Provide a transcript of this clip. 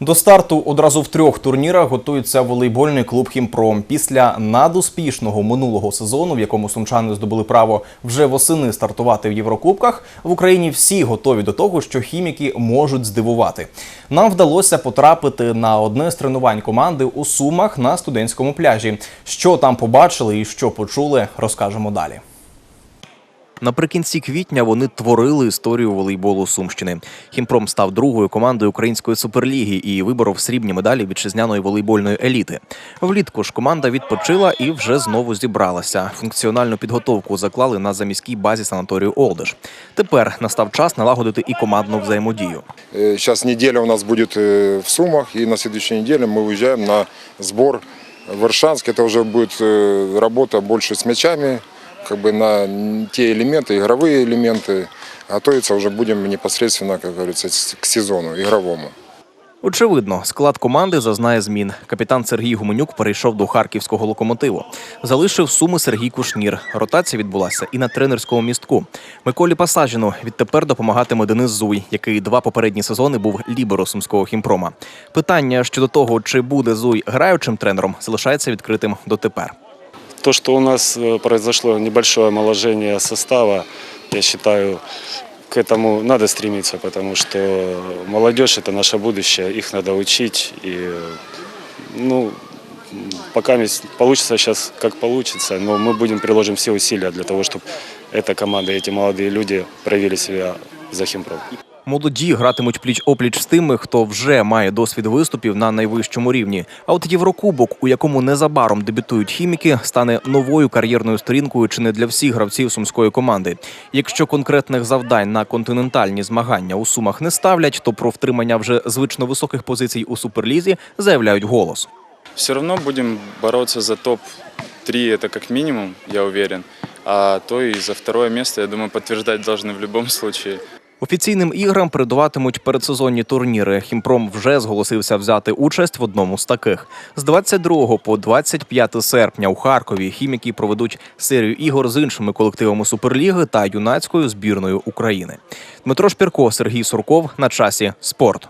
До старту одразу в трьох турнірах готується волейбольний клуб Хімпром. Після надуспішного минулого сезону, в якому сумчани здобули право вже восени стартувати в Єврокубках, в Україні всі готові до того, що хіміки можуть здивувати. Нам вдалося потрапити на одне з тренувань команди у Сумах на студентському пляжі. Що там побачили і що почули, розкажемо далі. Наприкінці квітня вони творили історію волейболу Сумщини. Хімпром став другою командою української суперліги і виборов срібні медалі вітчизняної волейбольної еліти. Влітку ж команда відпочила і вже знову зібралася. Функціональну підготовку заклали на заміській базі санаторію Олдиш. Тепер настав час налагодити і командну взаємодію. Э, Сейчас неделя у нас будет э, в Сумах, и на следующей неделе мы уезжаем на сбор в Иршанск. Это уже будет э, работа больше с мячами, как бы на те элементы, игровые элементы. Готовиться уже будем непосредственно, как говорится, с- к сезону игровому. Очевидно, склад команди зазнає змін. Капітан Сергій Гуменюк перейшов до харківського локомотиву. Залишив суми Сергій Кушнір. Ротація відбулася і на тренерському містку. Миколі Пасажіну відтепер допомагатиме Денис Зуй, який два попередні сезони був ліберо сумського хімпрома. Питання щодо того, чи буде Зуй граючим тренером, залишається відкритим дотепер. То, что у нас э, произошло небольшое омоложение состава, я считаю, к этому надо стремиться, потому что молодежь – это наше будущее, их надо учить. И, ну, пока получится сейчас, как получится, но мы будем приложим все усилия для того, чтобы эта команда, эти молодые люди проявили себя за Химпром. Молоді гратимуть пліч опліч з тими, хто вже має досвід виступів на найвищому рівні. А от Єврокубок, у якому незабаром дебютують хіміки, стане новою кар'єрною сторінкою чи не для всіх гравців сумської команди. Якщо конкретних завдань на континентальні змагання у сумах не ставлять, то про втримання вже звично високих позицій у суперлізі заявляють голос. Все равно будем бороться за топ-3, это как минимум, я уверен. А то и за второе место, я думаю, подтверждать должны в любом случае. Офіційним іграм передуватимуть передсезонні турніри. Хімпром вже зголосився взяти участь в одному з таких. З 22 по 25 серпня у Харкові хіміки проведуть серію ігор з іншими колективами Суперліги та юнацькою збірною України. Дмитро Шпірко, Сергій Сурков на часі спорт.